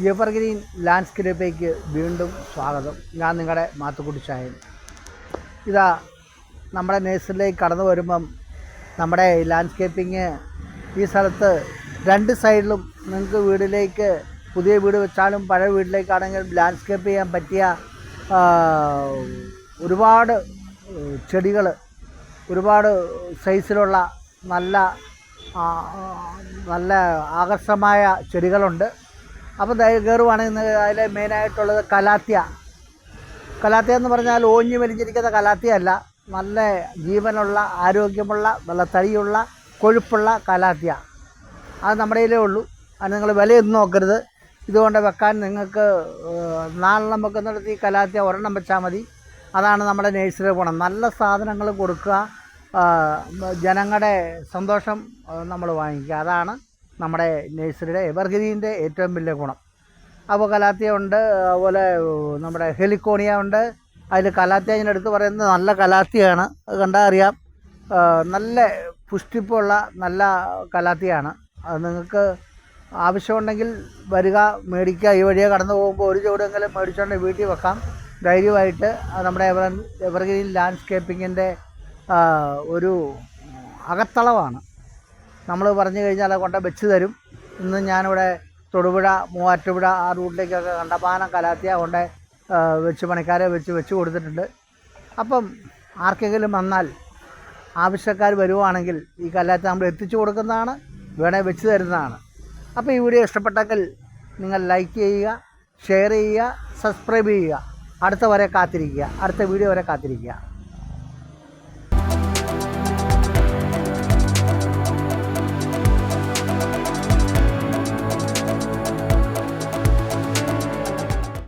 Evergreen ലാൻഡ്സ്കേപ്പിലേക്ക് വീണ്ടും സ്വാഗതം. ഞാൻ നിങ്ങളുടെ മാത്തുക്കുട്ടിച്ചായൻ ഇതാ നമ്മുടെ നേഴ്സറിലേക്ക് കടന്നു വരുമ്പം നമ്മുടെ ലാൻഡ്സ്കേപ്പിങ് ഈ സ്ഥലത്ത് രണ്ട് സൈഡിലും നിങ്ങൾക്ക് വീടിലേക്ക് പുതിയ വീട് വെച്ചാലും പഴയ വീട്ടിലേക്കാണെങ്കിലും ലാൻഡ്സ്കേപ്പ് ചെയ്യാൻ പറ്റിയ ഒരുപാട് ചെടികൾ ഒരുപാട് സൈസിലുള്ള നല്ല നല്ല ആകർഷമായ ചെടികളുണ്ട്. അപ്പോൾ കയറുവാണെങ്കിൽ അതിൽ മെയിനായിട്ടുള്ളത് കലാത്തിയ. കലാത്തിയ എന്ന് പറഞ്ഞാൽ ഓഞ്ഞു വലിഞ്ഞിരിക്കുന്ന കലാത്തിയ അല്ല. നല്ല ജീവനുള്ള ആരോഗ്യമുള്ള നല്ല തടിയുള്ള കൊഴുപ്പുള്ള കലാത്തിയ. അത് നമ്മുടെ കയ്യിലേ ഉള്ളൂ. അത് നിങ്ങൾ വിലയൊന്നും നോക്കരുത്. ഇതുകൊണ്ട് വെക്കാൻ നിങ്ങൾക്ക് നാലെണ്ണം വെക്കുന്നിടത്ത് ഈ കലാത്തിയ ഒരെണ്ണം വെച്ചാൽ മതി. അതാണ് നമ്മുടെ നേഴ്സറി ഗുണം. നല്ല സാധനങ്ങൾ കൊടുക്കുക. ജനങ്ങളുടെ സന്തോഷം നമ്മൾ വാങ്ങിക്കുക. അതാണ് നമ്മുടെ നേഴ്സറിയുടെ എവർഗ്രീന്റെ ഏറ്റവും വലിയ ഗുണം. അപ്പോൾ കലാത്തിയ ഉണ്ട് അതുപോലെ നമ്മുടെ ഹെലിക്കോണിയ ഉണ്ട്. അതിൽ കലാത്തിയ ഞാൻ എടുത്ത് പറയുന്നത് നല്ല കലാത്തിയാണ് അത് കണ്ടാൽ അറിയാം. നല്ല പുഷ്ടിപ്പുള്ള നല്ല കലാത്തിയാണ്. അത് നിങ്ങൾക്ക് ആവശ്യമുണ്ടെങ്കിൽ വരിക മേടിക്കുക ഈ വഴിയെ കടന്നു പോകുമ്പോൾ ഒരു ചൂടെങ്കിലും മേടിച്ചുകൊണ്ട് വീട്ടിൽ വെക്കാം. ധൈര്യമായിട്ട് നമ്മുടെ എവർ എവർഗ്രീൻ ലാൻഡ്സ്കേപ്പിങ്ങിന്റെ ഒരു അകത്തളവാണ്. നമ്മൾ പറഞ്ഞു കഴിഞ്ഞാൽ കൊണ്ട് വെച്ച് തരും. ഇന്ന് ഞാനിവിടെ തൊടുപുഴ മൂവാറ്റുപുഴ ആ റൂട്ടിലേക്കൊക്കെ കണ്ടപാനം കലാത്തിയ കൊണ്ട് വെച്ച് പണിക്കാരെ വെച്ച് വെച്ച് കൊടുത്തിട്ടുണ്ട്. അപ്പം ആർക്കെങ്കിലും വന്നാൽ ആവശ്യക്കാർ വരുവാണെങ്കിൽ ഈ കല്ലാത്ത നമ്മൾ എത്തിച്ചു കൊടുക്കുന്നതാണ് വേണേൽ വെച്ച് തരുന്നതാണ്. അപ്പോൾ ഈ വീഡിയോ ഇഷ്ടപ്പെട്ടെങ്കിൽ നിങ്ങൾ ലൈക്ക് ചെയ്യുക ഷെയർ ചെയ്യുക സബ്സ്ക്രൈബ് ചെയ്യുക. അടുത്ത വരെ കാത്തിരിക്കുക. അടുത്ത വീഡിയോ വരെ കാത്തിരിക്കുക.